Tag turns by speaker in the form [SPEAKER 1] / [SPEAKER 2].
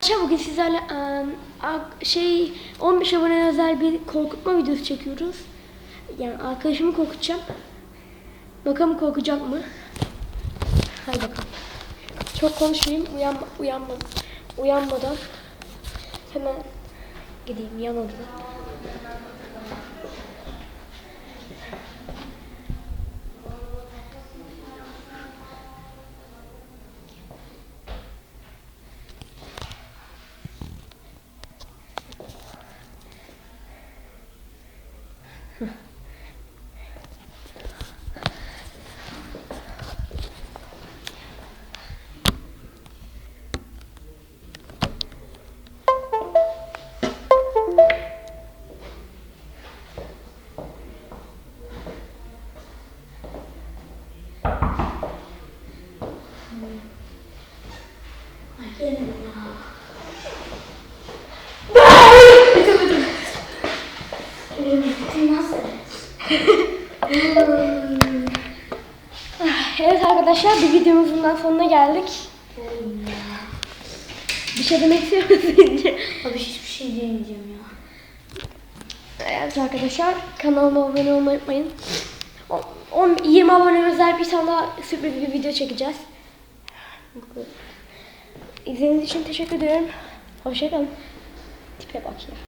[SPEAKER 1] Arkadaşlar bugün sizlerle şey 15 abone özel bir korkutma videosu çekiyoruz. Yani arkadaşımı korkutacağım. Bakalım korkacak mı? Hadi bakalım. Çok konuşmayayım. Uyanma, uyanma, uyanmadan hemen gideyim yan 嗯。嗯，再见了。Evet arkadaşlar bir videomuzun daha sonuna geldik. Bir şey demek istiyor musunuz?
[SPEAKER 2] Abi hiçbir şey diyemeyeceğim ya.
[SPEAKER 1] Evet arkadaşlar kanalıma abone olmayı unutmayın. 10, 20 abone özel bir tane daha sürpriz bir video çekeceğiz. İzlediğiniz için teşekkür ederim. Hoşçakalın. Tipe bak ya.